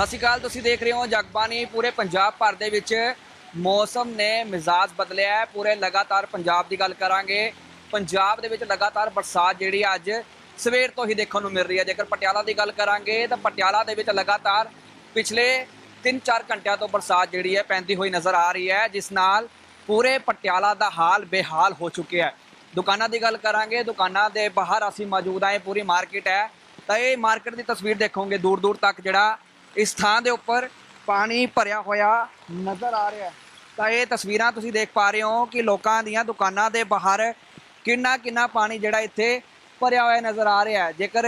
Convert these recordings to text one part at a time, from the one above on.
ਸਤਿ ਸ਼੍ਰੀ ਅਕਾਲ, ਤੁਸੀਂ ਦੇਖ ਰਹੇ ਹੋ ਜਗਬਾਣੀ। ਪੂਰੇ ਪੰਜਾਬ ਭਰ ਦੇ ਵਿੱਚ ਮੌਸਮ ਨੇ ਮਿਜ਼ਾਜ ਬਦਲਿਆ ਹੈ। ਪੂਰੇ ਲਗਾਤਾਰ ਪੰਜਾਬ ਦੀ ਗੱਲ ਕਰਾਂਗੇ। ਪੰਜਾਬ ਦੇ ਵਿੱਚ ਲਗਾਤਾਰ ਬਰਸਾਤ ਜਿਹੜੀ ਹੈ ਅੱਜ ਸਵੇਰ ਤੋਂ ਹੀ ਦੇਖਣ ਨੂੰ ਮਿਲ ਰਹੀ ਹੈ। ਜੇਕਰ ਪਟਿਆਲਾ ਦੀ ਗੱਲ ਕਰਾਂਗੇ, ਤਾਂ ਪਟਿਆਲਾ ਦੇ ਵਿੱਚ ਲਗਾਤਾਰ ਪਿਛਲੇ 3-4 ਘੰਟਿਆਂ ਤੋਂ ਬਰਸਾਤ ਜਿਹੜੀ ਹੈ ਪੈਂਦੀ ਹੋਈ ਨਜ਼ਰ ਆ ਰਹੀ ਹੈ, ਜਿਸ ਨਾਲ ਪੂਰੇ ਪਟਿਆਲਾ ਦਾ ਹਾਲ ਬੇਹਾਲ ਹੋ ਚੁੱਕਿਆ ਹੈ। ਦੁਕਾਨਾਂ ਦੀ ਗੱਲ ਕਰਾਂਗੇ, ਦੁਕਾਨਾਂ ਦੇ ਬਾਹਰ ਅਸੀਂ ਮੌਜੂਦ ਹਾਂ, ਇਹ ਪੂਰੀ ਮਾਰਕੀਟ ਹੈ। ਤਾਂ ਇਹ ਮਾਰਕੀਟ ਦੀ ਤਸਵੀਰ ਦੇਖੋਗੇ ਦੂਰ ਦੂਰ ਤੱਕ ਜਿਹੜਾ ਇਸ ਥਾਂ ਦੇ ਉੱਪਰ ਪਾਣੀ ਭਰਿਆ ਹੋਇਆ ਨਜ਼ਰ ਆ ਰਿਹਾ ਹੈ। ਤਾਂ ਇਹ ਤਸਵੀਰਾਂ ਤੁਸੀਂ ਦੇਖ ਪਾ ਰਹੇ ਹੋ ਕਿ ਲੋਕਾਂ ਦੀਆਂ ਦੁਕਾਨਾਂ ਦੇ ਬਾਹਰ ਕਿੰਨਾ ਕਿੰਨਾ ਪਾਣੀ ਜਿਹੜਾ ਇੱਥੇ ਭਰਿਆ ਹੋਇਆ ਨਜ਼ਰ ਆ ਰਿਹਾ ਹੈ। ਜੇਕਰ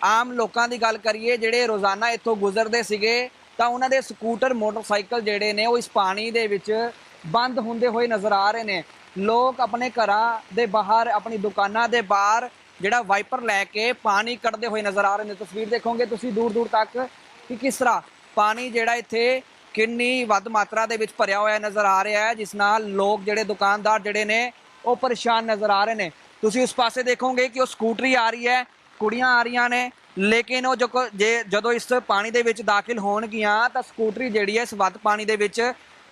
ਆਮ ਲੋਕਾਂ ਦੀ ਗੱਲ ਕਰੀਏ, ਜਿਹੜੇ ਰੋਜ਼ਾਨਾ ਇੱਥੋਂ ਗੁਜ਼ਰਦੇ ਸੀਗੇ, ਤਾਂ ਉਹਨਾਂ ਦੇ ਸਕੂਟਰ, ਮੋਟਰਸਾਈਕਲ ਜਿਹੜੇ ਨੇ, ਉਹ ਇਸ ਪਾਣੀ ਦੇ ਵਿੱਚ ਬੰਦ ਹੁੰਦੇ ਹੋਏ ਨਜ਼ਰ ਆ ਰਹੇ ਨੇ। ਲੋਕ ਆਪਣੇ ਘਰਾਂ ਦੇ ਬਾਹਰ, ਆਪਣੀ ਦੁਕਾਨਾਂ ਦੇ ਬਾਹਰ ਜਿਹੜਾ ਵਾਈਪਰ ਲੈ ਕੇ ਪਾਣੀ ਕੱਢਦੇ ਹੋਏ ਨਜ਼ਰ ਆ ਰਹੇ ਨੇ। ਤਸਵੀਰ ਦੇਖੋਗੇ ਤੁਸੀਂ ਦੂਰ ਦੂਰ ਤੱਕ ਕਿ ਕਿਸ ਤਰ੍ਹਾਂ ਪਾਣੀ ਜਿਹੜਾ ਇੱਥੇ ਕਿੰਨੀ ਵੱਧ ਮਾਤਰਾ ਦੇ ਵਿੱਚ ਭਰਿਆ ਹੋਇਆ ਨਜ਼ਰ ਆ ਰਿਹਾ ਹੈ, ਜਿਸ ਨਾਲ ਲੋਕ ਜਿਹੜੇ ਦੁਕਾਨਦਾਰ ਜਿਹੜੇ ਨੇ ਉਹ ਪਰੇਸ਼ਾਨ ਨਜ਼ਰ ਆ ਰਹੇ ਨੇ। ਤੁਸੀਂ ਉਸ ਪਾਸੇ ਦੇਖੋਗੇ ਕਿ ਉਹ ਸਕੂਟਰੀ ਆ ਰਹੀ ਹੈ, ਕੁੜੀਆਂ ਆ ਰਹੀਆਂ ਨੇ, ਲੇਕਿਨ ਉਹ ਜੋ ਜੇ ਜਦੋਂ ਇਸ ਪਾਣੀ ਦੇ ਵਿੱਚ ਦਾਖਲ ਹੋਣਗੀਆਂ, ਤਾਂ ਸਕੂਟਰੀ ਜਿਹੜੀ ਹੈ ਇਸ ਵੱਧ ਪਾਣੀ ਦੇ ਵਿੱਚ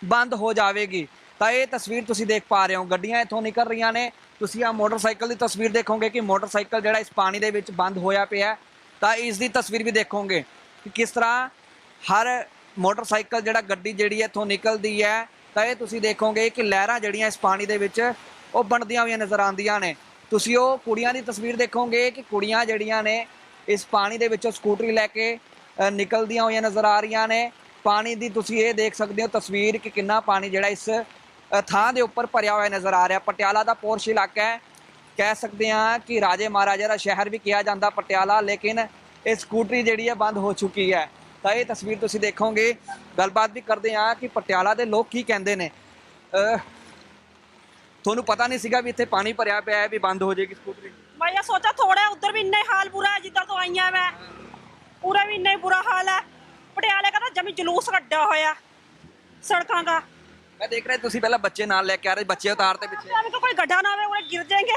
ਬੰਦ ਹੋ ਜਾਵੇਗੀ। ਤਾਂ ਇਹ ਤਸਵੀਰ ਤੁਸੀਂ ਦੇਖ ਪਾ ਰਹੇ ਹੋ। ਗੱਡੀਆਂ ਇੱਥੋਂ ਨਿਕਲ ਰਹੀਆਂ ਨੇ। ਤੁਸੀਂ ਆ ਮੋਟਰਸਾਈਕਲ ਦੀ ਤਸਵੀਰ ਦੇਖੋਗੇ ਕਿ ਮੋਟਰਸਾਈਕਲ ਜਿਹੜਾ ਇਸ ਪਾਣੀ ਦੇ ਵਿੱਚ ਬੰਦ ਹੋਇਆ ਪਿਆ ਤਾਂ ਇਸ ਦੀ ਤਸਵੀਰ ਵੀ ਦੇਖੋਗੇ। ਕਿ ਕਿਸ ਤਰ੍ਹਾਂ ਹਰ ਮੋਟਰਸਾਈਕਲ ਜਿਹੜਾ ਗੱਡੀ ਜਿਹੜੀ ਹੈ ਇੱਥੋਂ ਨਿਕਲਦੀ ਹੈ, ਤਾਂ ਇਹ ਤੁਸੀਂ ਦੇਖੋਗੇ ਕਿ ਲਹਿਰਾਂ ਜਿਹੜੀਆਂ ਇਸ ਪਾਣੀ ਦੇ ਵਿੱਚ, ਉਹ ਬਣਦੀਆਂ ਹੋਈਆਂ ਨਜ਼ਰ ਆਉਂਦੀਆਂ ਨੇ। ਤੁਸੀਂ ਉਹ ਕੁੜੀਆਂ ਦੀ ਤਸਵੀਰ ਦੇਖੋਗੇ ਕਿ ਕੁੜੀਆਂ ਜਿਹੜੀਆਂ ਨੇ, ਇਸ ਪਾਣੀ ਦੇ ਵਿੱਚੋਂ ਸਕੂਟਰੀ ਲੈ ਕੇ ਨਿਕਲਦੀਆਂ ਹੋਈਆਂ ਨਜ਼ਰ ਆ ਰਹੀਆਂ ਨੇ। ਪਾਣੀ ਦੀ ਤੁਸੀਂ ਇਹ ਦੇਖ ਸਕਦੇ ਹੋ ਤਸਵੀਰ ਕਿ ਕਿੰਨਾ ਪਾਣੀ ਜਿਹੜਾ ਇਸ ਥਾਂ ਦੇ ਉੱਪਰ ਭਰਿਆ ਹੋਇਆ ਨਜ਼ਰ ਆ ਰਿਹਾ। ਪਟਿਆਲਾ ਦਾ ਪੋਰਸ਼ ਇਲਾਕਾ ਹੈ। ਕਹਿ ਸਕਦੇ ਹਾਂ ਕਿ ਰਾਜੇ ਮਹਾਰਾਜਾ ਦਾ ਸ਼ਹਿਰ ਵੀ ਕਿਹਾ ਜਾਂਦਾ ਪਟਿਆਲਾ, ਲੇਕਿਨ ਇਹ ਸਕੂਟਰੀ ਜਿਹੜੀ ਹੈ ਬੰਦ ਹੋ ਚੁੱਕੀ ਹੈ। ਤਾਂ ਇਹ ਤਸਵੀਰ ਤੁਸੀਂ ਦੇਖੋਗੇ। ਗੱਲਬਾਤ ਵੀ ਕਰਦੇ ਆ ਕਿ ਪਟਿਆਲਾ ਦੇ ਲੋਕ ਕੀ ਕਹਿੰਦੇ ਨੇ। ਤੁਹਾਨੂੰ ਪਤਾ ਨਹੀਂ ਸੀਗਾ ਵੀ ਇੱਥੇ ਪਾਣੀ ਭਰਿਆ ਪਿਆ ਹੈ ਵੀ ਬੰਦ ਹੋ ਜਾਏਗੀ ਸਕੂਟਰੀ। ਮੈਂ ਇਹ ਸੋਚਾ ਥੋੜਾ ਉਧਰ ਵੀ ਇੰਨਾ ਹਾਲ ਬੁਰਾ ਹੈ ਜਿੱਦਾਂ ਤੋਂ ਆਈਆਂ ਮੈਂ। ਪੂਰਾ ਵੀ ਇੰਨਾ ਬੁਰਾ ਹਾਲ ਹੈ। ਪਟਿਆਲੇ ਕਹਿੰਦਾ ਜਮੀ ਜਲੂਸ ਕੱਢਿਆ ਹੋਇਆ ਸੜਕਾਂ ਦਾ। ਮੈਂ ਦੇਖ ਰਿਹਾ ਤੁਸੀਂ ਪਹਿਲਾਂ ਬੱਚੇ ਨਾਲ ਲੈ ਕੇ ਆ ਰਹੇ ਬੱਚੇ ਉਤਾਰਤੇ ਪਿੱਛੇ। ਸਾਨੂੰ ਕੋਈ ਗੱਡਾ ਨਾ ਹੋਵੇ ਉਹਨੇ ਗਿਰ ਜਾਏਗੇ।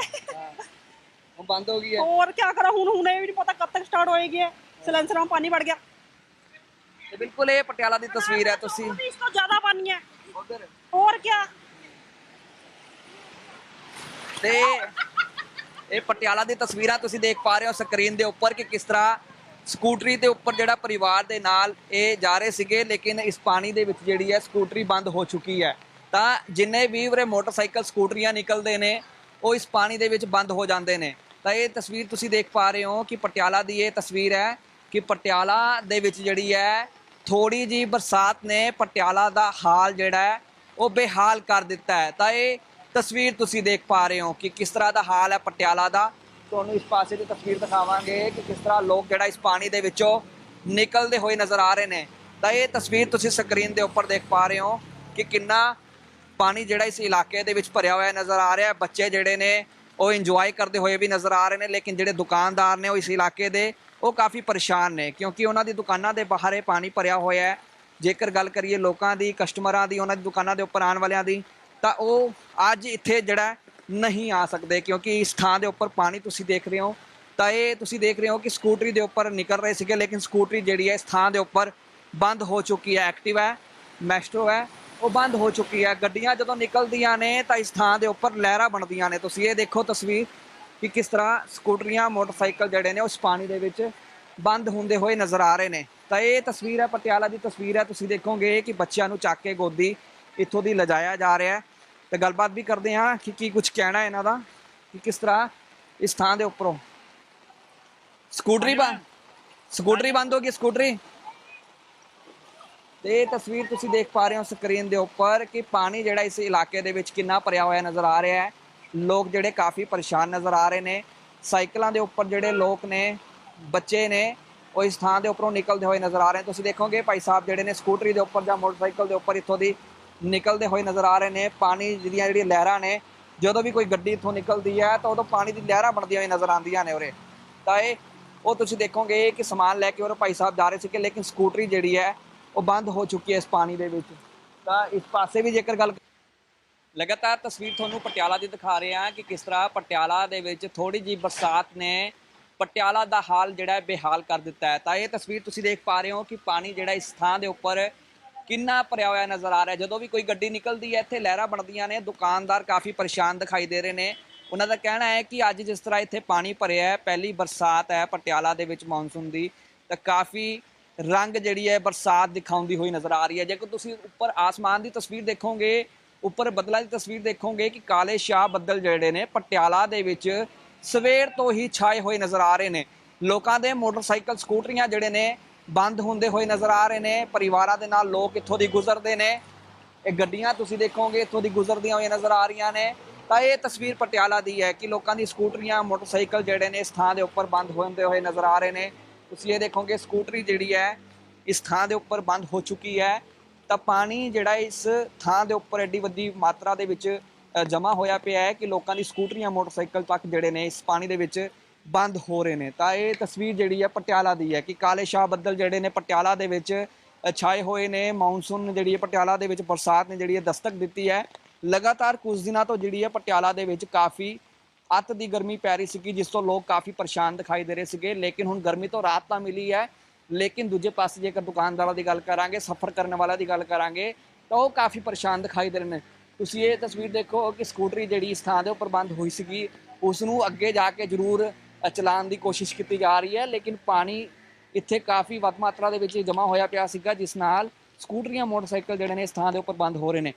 ਹੁਣ ਬੰਦ ਹੋ ਗਈ ਹੈ। ਹੋਰ ਕੀ ਕਰਾਂ ਹੁਣ ਹੁਣੇ ਵੀ ਨਹੀਂ ਪਤਾ ਕਦ ਤੱਕ स्टार्ट होएगी सिलेंसर में पानी बढ़ गया ਤੇ ਬਿਲਕੁਲ ਇਹ ਪਟਿਆਲਾ ਦੀ ਤਸਵੀਰ ਹੈ ਤੁਸੀਂ अभी इसको ज्यादा पानी है ਉਧਰ और क्या ਤੇ ਇਹ ਪਟਿਆਲਾ ਦੀ ਤਸਵੀਰਾਂ ਤੁਸੀਂ ਦੇਖ ਪਾ ਰਹੇ ਹੋ ਸਕਰੀਨ ਦੇ ਉੱਪਰ ਕਿ ਕਿਸ ਤਰ੍ਹਾਂ ਸਕੂਟਰੀ ਦੇ ਉੱਪਰ ਜਿਹੜਾ ਪਰਿਵਾਰ ਦੇ ਨਾਲ ਇਹ ਜਾ ਰਹੇ ਸੀਗੇ ਲੇਕਿਨ ਇਸ ਪਾਣੀ ਦੇ ਵਿੱਚ ਜਿਹੜੀ ਹੈ ਸਕੂਟਰੀ ਬੰਦ ਹੋ ਚੁੱਕੀ ਹੈ ਤਾਂ ਜਿੰਨੇ ਵੀ ਉਰੇ ਮੋਟਰਸਾਈਕਲ ਸਕੂਟਰੀਆਂ ਨਿਕਲਦੇ ਨੇ ਉਹ ਇਸ ਪਾਣੀ ਦੇ ਵਿੱਚ ਬੰਦ ਹੋ ਜਾਂਦੇ ਨੇ ਤਾਂ ਇਹ ਤਸਵੀਰ ਤੁਸੀਂ ਦੇਖ ਪਾ ਰਹੇ ਹੋ ਕਿ ਪਟਿਆਲਾ ਦੀ ਇਹ ਤਸਵੀਰ ਹੈ ਕਿ ਪਟਿਆਲਾ ਦੇ ਵਿੱਚ ਜਿਹੜੀ ਹੈ ਥੋੜੀ ਜੀ ਬਰਸਾਤ ਨੇ ਪਟਿਆਲਾ ਦਾ ਹਾਲ ਜਿਹੜਾ ਹੈ, ਉਹ ਬੇਹਾਲ ਕਰ ਦਿੱਤਾ ਹੈ। ਤਾਂ ਇਹ ਤਸਵੀਰ ਤੁਸੀਂ ਦੇਖ ਪਾ ਰਹੇ ਹੋ ਕਿ ਕਿਸ ਤਰ੍ਹਾਂ ਦਾ ਹਾਲ ਹੈ ਪਟਿਆਲਾ ਦਾ। ਤੁਹਾਨੂੰ ਇਸ ਪਾਸੇ ਦੀ ਤਸਵੀਰ ਦਿਖਾਵਾਂਗੇ ਕਿ ਕਿਸ ਤਰ੍ਹਾਂ ਲੋਕ ਜਿਹੜਾ ਇਸ ਪਾਣੀ ਦੇ ਵਿੱਚੋਂ ਨਿਕਲਦੇ ਹੋਏ ਨਜ਼ਰ ਆ ਰਹੇ ਨੇ। ਤਾਂ ਇਹ ਤਸਵੀਰ ਤੁਸੀਂ ਸਕਰੀਨ ਦੇ ਉੱਪਰ ਦੇਖ ਪਾ ਰਹੇ ਹੋ ਕਿ ਕਿੰਨਾ ਪਾਣੀ ਜਿਹੜਾ ਇਸ ਇਲਾਕੇ ਦੇ ਵਿੱਚ ਭਰਿਆ ਹੋਇਆ ਨਜ਼ਰ ਆ ਰਿਹਾ ਬੱਚੇ ਜਿਹੜੇ ਨੇ ਉਹ ਇੰਜੋਏ ਕਰਦੇ ਹੋਏ ਵੀ ਨਜ਼ਰ ਆ ਰਹੇ ਨੇ, ਲੇਕਿਨ ਜਿਹੜੇ ਦੁਕਾਨਦਾਰ ਨੇ ਉਹ ਇਸ ਇਲਾਕੇ ਦੇ, ਉਹ ਕਾਫੀ ਪਰੇਸ਼ਾਨ ਨੇ, ਕਿਉਂਕਿ ਉਹਨਾਂ ਦੀ ਦੁਕਾਨਾਂ ਦੇ ਬਾਹਰ ਇਹ ਪਾਣੀ ਭਰਿਆ ਹੋਇਆ ਹੈ। ਜੇਕਰ ਗੱਲ ਕਰੀਏ ਲੋਕਾਂ ਦੀ, ਕਸਟਮਰਾਂ ਦੀ, ਉਹਨਾਂ ਦੀ ਦੁਕਾਨਾਂ ਦੇ ਉੱਪਰ ਆਉਣ ਵਾਲਿਆਂ ਦੀ, ਤਾਂ ਉਹ ਅੱਜ ਇੱਥੇ ਜਿਹੜਾ ਨਹੀਂ ਆ ਸਕਦੇ, ਕਿਉਂਕਿ ਇਸ ਥਾਂ ਦੇ ਉੱਪਰ ਪਾਣੀ ਤੁਸੀਂ ਦੇਖ ਰਹੇ ਹੋ। ਤਾਂ ਇਹ ਤੁਸੀਂ ਦੇਖ ਰਹੇ ਹੋ ਕਿ ਸਕੂਟਰੀ ਦੇ ਉੱਪਰ ਨਿਕਲ ਰਹੇ ਸੀਗੇ, ਲੇਕਿਨ ਸਕੂਟਰੀ ਜਿਹੜੀ ਹੈ ਇਸ ਥਾਂ ਦੇ ਉੱਪਰ ਬੰਦ ਹੋ ਚੁੱਕੀ ਹੈ, ਐਕਟਿਵ ਹੈ, ਮੈਸਟਰੋ ਹੈ। ਉਹ ਬੰਦ ਹੋ ਚੁੱਕੀ ਹੈ। ਗੱਡੀਆਂ ਜਦੋਂ ਨਿਕਲਦੀਆਂ ਨੇ ਤਾਂ ਇਸ ਥਾਂ ਦੇ ਉੱਪਰ ਲਹਿਰਾਂ ਬਣਦੀਆਂ ਨੇ। ਤੁਸੀਂ ਇਹ ਦੇਖੋ ਤਸਵੀਰ ਕਿ ਕਿਸ ਤਰ੍ਹਾਂ ਸਕੂਟਰੀਆਂ ਮੋਟਰਸਾਈਕਲ ਜਿਹੜੇ ਨੇ ਉਸ ਪਾਣੀ ਦੇ ਵਿੱਚ ਬੰਦ ਹੁੰਦੇ ਹੋਏ ਨਜ਼ਰ ਆ ਰਹੇ ਨੇ। ਤਾਂ ਇਹ ਤਸਵੀਰ ਹੈ ਪਟਿਆਲਾ ਦੀ ਤਸਵੀਰ ਹੈ। ਤੁਸੀਂ ਦੇਖੋਗੇ ਕਿ ਬੱਚਿਆਂ ਨੂੰ ਚੱਕ ਕੇ ਗੋਦੀ ਇੱਥੋਂ ਦੀ ਲਿਜਾਇਆ ਜਾ ਰਿਹਾ ਹੈ। ਤੇ ਗੱਲਬਾਤ ਵੀ ਕਰਦੇ ਹਾਂ ਕਿ ਕੀ ਕੁਝ ਕਹਿਣਾ ਹੈ ਇਹਨਾਂ ਦਾ ਕਿ ਕਿਸ ਤਰ੍ਹਾਂ ਇਸ ਥਾਂ ਦੇ ਉੱਪਰੋਂ। ਸਕੂਟਰੀ ਬੰਦ ਸਕੂਟਰੀ ਬੰਦ ਹੋ ਗਈ ਸਕੂਟਰੀ? ਤੇ ਇਹ ਤਸਵੀਰ ਤੁਸੀਂ ਦੇਖ ਪਾ ਰਹੇ ਹੋ ਸਕਰੀਨ ਦੇ ਉੱਪਰ ਕਿ ਪਾਣੀ ਜਿਹੜਾ ਇਸ ਇਲਾਕੇ ਦੇ ਵਿੱਚ ਕਿੰਨਾ ਭਰਿਆ ਹੋਇਆ ਨਜ਼ਰ ਆ ਰਿਹਾ ਹੈ। ਲੋਕ ਜਿਹੜੇ ਕਾਫੀ ਪਰੇਸ਼ਾਨ ਨਜ਼ਰ ਆ ਰਹੇ ਨੇ। ਸਾਈਕਲਾਂ ਦੇ ਉੱਪਰ ਜਿਹੜੇ ਲੋਕ ਨੇ, ਬੱਚੇ ਨੇ, ਉਹ ਇਸ ਥਾਂ ਦੇ ਉੱਪਰੋਂ ਨਿਕਲਦੇ ਹੋਏ ਨਜ਼ਰ ਆ ਰਹੇ ਨੇ। ਤੁਸੀਂ ਦੇਖੋਗੇ ਭਾਈ ਸਾਹਿਬ ਜਿਹੜੇ ਨੇ ਸਕੂਟਰੀ ਦੇ ਉੱਪਰ ਜਾਂ ਮੋਟਰਸਾਈਕਲ ਦੇ ਉੱਪਰ ਇੱਥੋਂ ਦੀ ਨਿਕਲਦੇ ਹੋਏ ਨਜ਼ਰ ਆ ਰਹੇ ਨੇ। ਪਾਣੀ ਦੀਆਂ ਜਿਹੜੀਆਂ ਲਹਿਰਾਂ ਨੇ, ਜਦੋਂ ਵੀ ਕੋਈ ਗੱਡੀ ਇੱਥੋਂ ਨਿਕਲਦੀ ਹੈ ਤਾਂ ਉਦੋਂ ਪਾਣੀ ਦੀ ਲਹਿਰਾਂ ਬਣਦੀਆਂ ਹੋਈ ਨਜ਼ਰ ਆਉਂਦੀਆਂ ਨੇ ਉਰੇ। ਤਾਂ ਇਹ, ਉਹ ਤੁਸੀਂ ਦੇਖੋਗੇ ਕਿ ਸਮਾਨ ਲੈ ਕੇ ਉਹ ਭਾਈ ਸਾਹਿਬ ਜਾ ਰਹੇ ਸੀ ਕਿ ਲੇਕਿਨ ਸਕੂਟਰੀ ਜਿਹੜੀ ਹੈ ਉਹ ਬੰਦ ਹੋ ਚੁੱਕੀ ਹੈ ਇਸ ਪਾਣੀ ਦੇ ਵਿੱਚ। ਤਾਂ ਇਸ ਪਾਸੇ ਵੀ ਜੇਕਰ ਗੱਲ ਲਗਾਤਾਰ ਤਸਵੀਰ ਤੁਹਾਨੂੰ ਪਟਿਆਲਾ ਦੀ ਦਿਖਾ ਰਹੇ ਹਾਂ ਕਿ ਕਿਸ ਤਰ੍ਹਾਂ ਪਟਿਆਲਾ ਦੇ ਵਿੱਚ ਥੋੜੀ ਜੀ ਬਰਸਾਤ ਨੇ ਪਟਿਆਲਾ ਦਾ ਹਾਲ ਜਿਹੜਾ ਬੇਹਾਲ ਕਰ ਦਿੱਤਾ ਹੈ। ਤਾਂ ਇਹ ਤਸਵੀਰ ਤੁਸੀਂ ਦੇਖ ਪਾ ਰਹੇ ਹੋ ਕਿ ਪਾਣੀ ਜਿਹੜਾ ਇਸ ਥਾਂ ਦੇ ਉੱਪਰ ਕਿੰਨਾ ਭਰਿਆ ਹੋਇਆ ਨਜ਼ਰ ਆ ਰਿਹਾ ਜਦੋਂ ਵੀ ਕੋਈ ਗੱਡੀ ਨਿਕਲਦੀ ਹੈ, ਇੱਥੇ ਲਹਿਰਾਂ ਬਣਦੀਆਂ ਨੇ, ਦੁਕਾਨਦਾਰ ਕਾਫੀ ਪਰੇਸ਼ਾਨ ਦਿਖਾਈ ਦੇ ਰਹੇ ਨੇ। ਉਹਨਾਂ ਦਾ ਕਹਿਣਾ ਹੈ ਕਿ ਅੱਜ ਜਿਸ ਤਰ੍ਹਾਂ ਇੱਥੇ ਪਾਣੀ ਭਰਿਆ ਹੈ, ਪਹਿਲੀ ਬਰਸਾਤ ਹੈ ਪਟਿਆਲਾ ਦੇ ਵਿੱਚ ਮੌਨਸੂਨ ਦੀ, ਤਾਂ ਕਾਫੀ ਰੰਗ ਜਿਹੜੀ ਹੈ ਬਰਸਾਤ ਦਿਖਾਉਂਦੀ ਹੋਈ ਨਜ਼ਰ ਆ ਰਹੀ ਹੈ। ਜੇਕਰ ਤੁਸੀਂ ਉੱਪਰ ਆਸਮਾਨ ਦੀ ਤਸਵੀਰ ਦੇਖੋਗੇ, ਉੱਪਰ ਬੱਦਲਾਂ ਦੀ ਤਸਵੀਰ ਦੇਖੋਗੇ ਕਿ ਕਾਲੇ ਸ਼ਾਹ ਬੱਦਲ ਜਿਹੜੇ ਨੇ ਪਟਿਆਲਾ ਦੇ ਵਿੱਚ ਸਵੇਰ ਤੋਂ ਹੀ ਛਾਏ ਹੋਏ ਨਜ਼ਰ ਆ ਰਹੇ ਨੇ। ਲੋਕਾਂ ਦੇ ਮੋਟਰਸਾਈਕਲ, ਸਕੂਟਰੀਆਂ ਜਿਹੜੇ ਨੇ ਬੰਦ ਹੁੰਦੇ ਹੋਏ ਨਜ਼ਰ ਆ ਰਹੇ ਨੇ। ਪਰਿਵਾਰਾਂ ਦੇ ਨਾਲ ਲੋਕ ਇੱਥੋਂ ਦੀ ਗੁਜ਼ਰਦੇ ਨੇ। ਇਹ ਗੱਡੀਆਂ ਤੁਸੀਂ ਦੇਖੋਗੇ, ਇੱਥੋਂ ਦੀ ਗੁਜ਼ਰਦੀਆਂ ਹੋਈਆਂ ਨਜ਼ਰ ਆ ਰਹੀਆਂ ਨੇ। ਤਾਂ ਇਹ ਤਸਵੀਰ ਪਟਿਆਲਾ ਦੀ ਹੈ ਕਿ ਲੋਕਾਂ ਦੀ ਸਕੂਟਰੀਆਂ, ਮੋਟਰਸਾਈਕਲ ਜਿਹੜੇ ਨੇ ਇਸ ਥਾਂ ਦੇ ਉੱਪਰ ਬੰਦ ਹੁੰਦੇ ਹੋਏ ਨਜ਼ਰ ਆ ਰਹੇ ਨੇ। ਤੁਸੀਂ ਇਹ ਦੇਖੋਗੇ, ਸਕੂਟਰੀ ਜਿਹੜੀ ਹੈ, ਇਸ ਥਾਂ ਦੇ ਉੱਪਰ ਬੰਦ ਹੋ ਚੁੱਕੀ ਹੈ। ਤਾਂ ਪਾਣੀ ਜਿਹੜਾ ਇਸ ਥਾਂ ਦੇ ਉੱਪਰ ਐਡੀ ਵੱਡੀ ਮਾਤਰਾ ਦੇ ਵਿੱਚ ਜਮਾ ਹੋਇਆ ਪਿਆ ਹੈ ਕਿ ਲੋਕਾਂ ਦੀ ਸਕੂਟਰੀਆਂ, ਮੋਟਰਸਾਈਕਲ ਤੱਕ ਜਿਹੜੇ ਨੇ, ਇਸ ਪਾਣੀ ਦੇ ਵਿੱਚ ਬੰਦ ਹੋ ਰਹੇ ਨੇ। ਤਾਂ ਇਹ ਤਸਵੀਰ ਜਿਹੜੀ ਹੈ, ਪਟਿਆਲਾ ਦੀ ਹੈ ਕਿ ਕਾਲੇ ਸ਼ਾਹ ਬੱਦਲ ਜਿਹੜੇ ਨੇ, ਪਟਿਆਲਾ ਦੇ ਵਿੱਚ ਛਾਏ ਹੋਏ ਨੇ। ਮੌਨਸੂਨ ਜਿਹੜੀ ਹੈ, ਪਟਿਆਲਾ ਦੇ ਵਿੱਚ ਬਰਸਾਤ ਨੇ ਜਿਹੜੀ ਹੈ, ਦਸਤਕ ਦਿੱਤੀ ਹੈ। ਲਗਾਤਾਰ ਕੁਝ ਦਿਨਾਂ ਤੋਂ ਜਿਹੜੀ ਹੈ, ਪਟਿਆਲਾ ਦੇ ਵਿੱਚ ਕਾਫੀ ਅੱਤ ਦੀ ਗਰਮੀ ਪੈ ਰਹੀ ਸੀਗੀ, ਜਿਸ ਤੋਂ ਲੋਕ ਕਾਫੀ ਪਰੇਸ਼ਾਨ ਦਿਖਾਈ ਦੇ ਰਹੇ ਸੀਗੇ। ਲੇਕਿਨ ਹੁਣ ਗਰਮੀ ਤੋਂ ਰਾਹਤ ਤਾਂ ਮਿਲੀ ਹੈ। ਲੇਕਿਨ ਦੂਜੇ ਪਾਸੇ ਜੇਕਰ ਦੁਕਾਨਦਾਰਾਂ ਦੀ ਗੱਲ ਕਰਾਂਗੇ, ਸਫ਼ਰ ਕਰਨ ਵਾਲਿਆਂ ਦੀ ਗੱਲ ਕਰਾਂਗੇ, ਤਾਂ ਉਹ ਕਾਫੀ ਪਰੇਸ਼ਾਨ ਦਿਖਾਈ ਦੇ ਰਹੇ ਨੇ। ਤੁਸੀਂ ਇਹ ਤਸਵੀਰ ਦੇਖੋ ਕਿ ਸਕੂਟਰੀ ਜਿਹੜੀ ਇਸ ਥਾਂ ਦੇ ਉੱਪਰ ਬੰਦ ਹੋਈ ਸੀਗੀ, ਉਸ ਨੂੰ ਅੱਗੇ ਜਾ ਕੇ ਜ਼ਰੂਰ ਚਲਾਉਣ ਦੀ ਕੋਸ਼ਿਸ਼ ਕੀਤੀ ਜਾ ਰਹੀ ਹੈ। ਲੇਕਿਨ ਪਾਣੀ ਇੱਥੇ ਕਾਫੀ ਵੱਧ ਮਾਤਰਾ ਦੇ ਵਿੱਚ ਜਮ੍ਹਾਂ ਹੋਇਆ ਪਿਆ ਸੀਗਾ, ਜਿਸ ਨਾਲ ਸਕੂਟਰੀਆਂ, ਮੋਟਰਸਾਈਕਲ ਜਿਹੜੇ ਨੇ ਇਸ ਥਾਂ ਦੇ ਉੱਪਰ ਬੰਦ ਹੋ ਰਹੇ ਨੇ।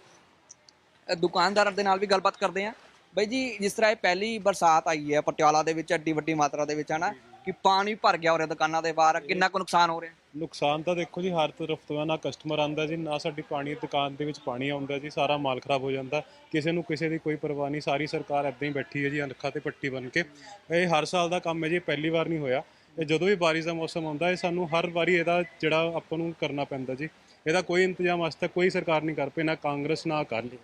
ਦੁਕਾਨਦਾਰਾਂ ਦੇ ਨਾਲ ਵੀ ਗੱਲਬਾਤ ਕਰਦੇ ਹਾਂ। ਬਈ ਜੀ ਜਿਸ ਤਰ੍ਹਾਂ ਇਹ ਪਹਿਲੀ ਬਰਸਾਤ ਆਈ ਹੈ ਪਟਿਆਲਾ ਦੇ ਵਿੱਚ ਐਡੀ ਵੱਡੀ ਮਾਤਰਾ ਦੇ ਵਿੱਚ ਹਨਾ? ਕਿ ਪਾਣੀ ਭਰ ਗਿਆ ਹੋ ਰਿਹਾ ਦੁਕਾਨਾਂ ਦੇ ਬਾਹਰ ਕਿੰਨਾ ਕੁ ਨੁਕਸਾਨ ਹੋ ਰਿਹਾ? ਨੁਕਸਾਨ ਤਾਂ ਦੇਖੋ ਜੀ ਹਰ ਤਰਫ ਤੋਂ ਨਾ ਕਸਟਮਰ ਆਂਦਾ ਜੀ ਨਾ ਸਾਡੀ ਪਾਣੀ ਦੁਕਾਨ ਦੇ ਵਿੱਚ ਪਾਣੀ ਆਉਂਦਾ ਜੀ ਸਾਰਾ ਮਾਲ ਖਰਾਬ ਹੋ ਜਾਂਦਾ। ਕਿਸੇ ਨੂੰ ਕਿਸੇ ਦੀ ਕੋਈ ਪਰਵਾਹ ਨਹੀਂ ਸਾਰੀ ਸਰਕਾਰ ਐਦਾਂ ਹੀ ਬੈਠੀ ਹੈ ਜੀ ਅੱਖਾਂ ਤੇ ਪੱਟੀ ਬਨ ਕੇ। ਇਹ ਹਰ ਸਾਲ ਦਾ ਕੰਮ ਹੈ ਜੀ ਪਹਿਲੀ ਵਾਰ ਨਹੀਂ ਹੋਇਆ। ਇਹ ਜਦੋਂ ਵੀ ਬਾਰਿਸ਼ ਦਾ ਮੌਸਮ ਆਉਂਦਾ ਹੈ ਸਾਨੂੰ ਹਰ ਵਾਰੀ ਇਹਦਾ ਜਿਹੜਾ ਆਪਾਂ ਨੂੰ ਕਰਨਾ ਪੈਂਦਾ ਜੀ। ਇਹਦਾ ਕੋਈ ਇੰਤਜ਼ਾਮ ਅੱਜ ਤੱਕ ਕੋਈ ਸਰਕਾਰ ਨਹੀਂ ਕਰ ਪਈ ਨਾ ਕਾਂਗਰਸ ਨਾ ਅਕਾਲੀ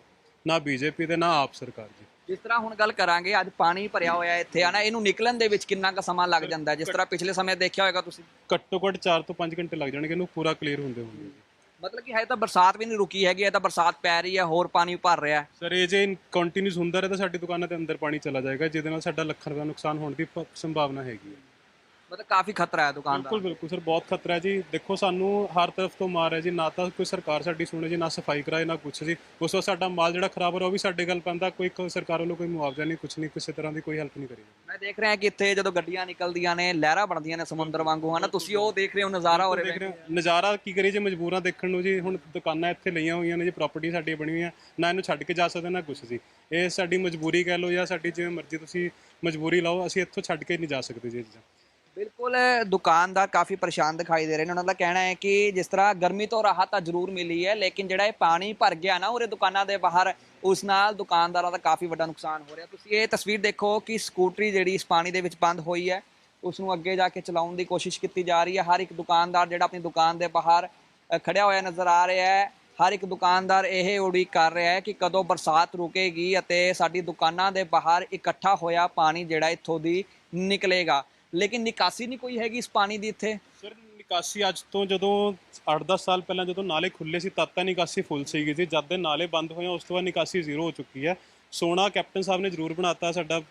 ਨਾ ਬੀਜੇਪੀ ਤੇ ਨਾ ਆਪ ਸਰਕਾਰ ਜੀ। ਜਿਸ ਤਰ੍ਹਾਂ ਹੁਣ ਗੱਲ ਕਰਾਂਗੇ ਅੱਜ ਪਾਣੀ ਭਰਿਆ ਹੋਇਆ ਇੱਥੇ ਹਨਾ? ਇਹਨੂੰ ਨਿਕਲਣ ਦੇ ਵਿੱਚ ਕਿੰਨਾ ਕੁ ਸਮਾਂ ਲੱਗ ਜਾਂਦਾ? ਹੈ ਜਿਸ ਤਰ੍ਹਾਂ ਪਿਛਲੇ ਸਮੇਂ ਦੇਖਿਆ ਹੋਵੇਗਾ ਤੁਸੀਂ? ਘੱਟੋ ਘੱਟ 4 ਤੋਂ 5 ਘੰਟੇ ਲੱਗ ਜਾਣਗੇ ਇਹਨੂੰ ਪੂਰਾ ਕਲੀਅਰ ਹੁੰਦੇ ਜੀ ਮਤਲਬ ਕਿ ਹਜੇ ਤਾਂ ਬਰਸਾਤ ਵੀ ਨਹੀਂ ਰੁਕੀ ਹੈਗੀ ਇਹ ਤਾਂ ਬਰਸਾਤ ਪੈ ਰਹੀ ਹੈ ਹੋਰ ਪਾਣੀ ਭਰ ਰਿਹਾ ਹੈ। ਸਰ ਇਹ ਜੇ ਕੰਟੀਨਿਊਸ ਹੁੰਦਾ ਰਹੇ ਤਾਂ ਸਾਡੀ ਦੁਕਾਨਾਂ ਦੇ ਅੰਦਰ ਪਾਣੀ ਚਲਾ ਜਾਏਗਾ ਜਿਹਦੇ ਨਾਲ ਸਾਡਾ ਲੱਖਾਂ ਰੁਪਏ ਦਾ ਨੁਕਸਾਨ ਹੋਣ ਦੀ ਪ- ਸੰਭਾਵਨਾ ਹੈਗੀ ਹੈ। ਮਤਲਬ ਕਾਫੀ ਖਤਰਾ ਹੈ ਦੁਕਾਨ ਦਾ ਬਿਲਕੁਲ ਬਿਲਕੁਲ ਸਰ ਬਹੁਤ ਖਤਰਾ ਹੈ ਜੀ। ਦੇਖੋ ਸਾਨੂੰ ਹਰ ਤਰਫ ਤੋਂ ਮਾਰ ਹੈ ਜੀ। ਨਾ ਤਾਂ ਕੋਈ ਸਰਕਾਰ ਸਾਡੀ ਸੁਣੇ ਜੀ ਨਾ ਸਫ਼ਾਈ ਕਰਾਏ ਨਾ ਕੁਛ ਜੀ। ਉਸ ਤੋਂ ਸਾਡਾ ਮਾਲ ਜਿਹੜਾ ਖਰਾਬ ਹੋ ਰਿਹਾ ਉਹ ਵੀ ਸਾਡੇ ਗੱਲ ਪੈਂਦਾ। ਕੋਈ ਕ- ਸਰਕਾਰ ਵੱਲੋਂ ਕੋਈ ਮੁਆਵਜ਼ਾ ਨਹੀਂ ਕੁਛ ਨਹੀਂ ਕਿਸੇ ਤਰ੍ਹਾਂ ਦੀ ਕੋਈ ਹੈਲਪ ਨਹੀਂ ਕਰੀ ਮੈਂ ਦੇਖ ਰਿਹਾ ਕਿ ਇੱਥੇ ਜਦੋਂ ਗੱਡੀਆਂ ਨਿਕਲਦੀਆਂ ਨੇ ਲਹਿਰਾਂ ਬਣਦੀਆਂ ਨੇ ਸਮੁੰਦਰ ਵਾਂਗੂ ਹਨਾ? ਤੁਸੀਂ ਉਹ ਦੇਖ ਰਹੇ ਹੋ ਨਜ਼ਾਰਾ ਹੋ ਰਿਹਾ ਦੇਖ ਰਹੇ ਹੋ। ਨਜ਼ਾਰਾ ਕੀ ਕਰੀਏ ਜੇ ਮਜਬੂਰਾਂ ਦੇਖਣ ਨੂੰ ਜੀ। ਹੁਣ ਦੁਕਾਨਾਂ ਇੱਥੇ ਲਈਆਂ ਹੋਈਆਂ ਨੇ ਜੀ ਪ੍ਰਾਪਰਟੀ ਸਾਡੀ ਬਣੀ ਹੋਈ ਆ ਨਾ ਇਹਨੂੰ ਛੱਡ ਕੇ ਜਾ ਸਕਦੇ ਨਾ ਕੁਛ ਜੀ। ਇਹ ਸਾਡੀ ਮਜਬੂਰੀ ਕਹਿ ਲਓ ਜਾਂ ਸਾਡੀ ਜਿਵੇਂ ਮਰਜ਼ੀ ਤੁਸੀਂ ਮਜਬੂਰੀ ਲਾਓ ਅਸੀਂ ਇੱਥੋਂ ਛੱਡ ਕੇ ਨਹੀਂ ਜਾ ਸਕਦੇ ਜੀ ਇਹ ਚੀਜ਼ਾਂ। ਬਿਲਕੁਲ ਦੁਕਾਨਦਾਰ ਕਾਫੀ ਪਰੇਸ਼ਾਨ ਦਿਖਾਈ ਦੇ ਰਹੇ ਨੇ। ਉਹਨਾਂ ਦਾ ਕਹਿਣਾ ਹੈ ਕਿ ਜਿਸ ਤਰ੍ਹਾਂ ਗਰਮੀ ਤੋਂ ਰਾਹਤ ਤਾਂ ਜ਼ਰੂਰ ਮਿਲੀ ਹੈ ਲੇਕਿਨ ਜਿਹੜਾ ਇਹ ਪਾਣੀ ਭਰ ਗਿਆ ਨਾ ਉਹਦੇ ਦੁਕਾਨਾਂ ਦੇ ਬਾਹਰ ਉਸ ਨਾਲ ਦੁਕਾਨਦਾਰਾਂ ਦਾ ਕਾਫੀ ਵੱਡਾ ਨੁਕਸਾਨ ਹੋ ਰਿਹਾ। ਤੁਸੀਂ ਇਹ ਤਸਵੀਰ ਦੇਖੋ ਕਿ ਸਕੂਟਰੀ ਜਿਹੜੀ ਇਸ ਪਾਣੀ ਦੇ ਵਿੱਚ ਬੰਦ ਹੋਈ ਹੈ ਉਸ ਨੂੰ ਅੱਗੇ ਜਾ ਕੇ ਚਲਾਉਣ ਦੀ ਕੋਸ਼ਿਸ਼ ਕੀਤੀ ਜਾ ਰਹੀ ਹੈ। ਹਰ ਇੱਕ ਦੁਕਾਨਦਾਰ ਜਿਹੜਾ ਆਪਣੀ ਦੁਕਾਨ ਦੇ ਬਾਹਰ ਅ, ਖੜਿਆ ਹੋਇਆ ਨਜ਼ਰ ਆ ਰਿਹਾ ਹੈ। ਹਰ ਇੱਕ ਦੁਕਾਨਦਾਰ ਇਹ ਉਡੀਕ ਕਰ ਰਿਹਾ ਹੈ ਕਿ ਕਦੋਂ ਬਰਸਾਤ ਰੁਕੇਗੀ ਅਤੇ ਸਾਡੀ ਦੁਕਾਨਾਂ ਦੇ ਬਾਹਰ ਇਕੱਠਾ ਹੋਇਆ ਪਾਣੀ ਜਿਹੜਾ ਇੱਥੋਂ ਦੀ ਨਿਕਲੇਗਾ। ਲੇਕਿਨ ਨਿਕਾਸੀ ਨਹੀਂ ਕੋਈ ਹੈਗੀ ਇਸ ਪਾਣੀ ਦੀ ਇੱਥੇ? ਸਰ ਨਿਕਾਸੀ ਅੱਜ ਤੋਂ ਜਦੋਂ 8-10 ਸਾਲ ਪਹਿਲਾਂ ਜਦੋਂ ਨਾਲੇ ਖੁੱਲੇ ਸੀ ਤਦ ਤਾਂ ਨਿਕਾਸੀ ਫੁੱਲ ਸੀਗੀ ਜੀ। ਜਦ ਦੇ ਨਾਲੇ ਬੰਦ ਹੋਏ ਉਸ ਤੋਂ ਬਾਅਦ ਨਿਕਾਸੀ ਜ਼ੀਰੋ ਹੋ ਚੁੱਕੀ ਹੈ। ਸੋਨਾ ਕੈਪਟਨ ਸਾਹਿਬ ਨੇ ਜ਼ਰੂਰ ਬਣਾਤਾ ਸਾਡਾ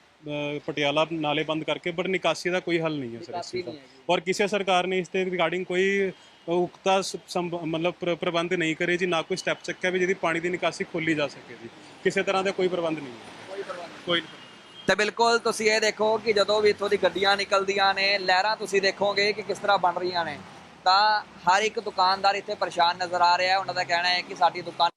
ਪਟਿਆਲਾ ਨਾਲੇ ਬੰਦ ਕਰਕੇ ਪਰ ਨਿਕਾਸੀ ਦਾ ਕੋਈ ਹੱਲ ਨਹੀਂ ਹੈ ਸਰ ਇਸ ਦਾ। ਔਰ ਕਿਸੇ ਸਰਕਾਰ ਨੇ ਇਸ ਤੇ ਰਿਗਾਰਡਿੰਗ ਕੋਈ ਉਕਤਾ ਮਤਲਬ ਪ੍ਰ- ਪ੍ਰਬੰਧ ਨਹੀਂ ਕਰੇ ਜੀ ਨਾ ਕੋਈ ਸਟੈਪ ਚੱਕਿਆ ਵੀ ਜਿਹਦੀ ਪਾਣੀ ਦੀ ਨਿਕਾਸੀ ਖੋਲੀ ਜਾ ਸਕੇ ਜੀ। ਕਿਸੇ ਤਰ੍ਹਾਂ ਦਾ ਕੋਈ ਪ੍ਰਬੰਧ ਨਹੀਂ ਹੈ। ਕੋਈ ਨਹੀਂ। ਤੇ ਬਿਲਕੁਲ ਤੁਸੀਂ ਇਹ ਦੇਖੋ ਕਿ ਜਦੋਂ ਵੀ ਇੱਥੋਂ ਦੀ ਗੱਡੀਆਂ ਨਿਕਲਦੀਆਂ ਨੇ, ਲਹਿਰਾਂ ਤੁਸੀਂ ਦੇਖੋਗੇ ਕਿ ਕਿਸ ਤਰ੍ਹਾਂ ਬਣ ਰਹੀਆਂ ਨੇ। ਤਾਂ ਹਰ ਇੱਕ ਦੁਕਾਨਦਾਰ ਇੱਥੇ ਪਰੇਸ਼ਾਨ ਨਜ਼ਰ ਆ ਰਿਹਾ ਹੈ। ਉਹਨਾਂ ਦਾ ਕਹਿਣਾ ਹੈ ਕਿ ਸਾਡੀ ਦੁਕਾਨ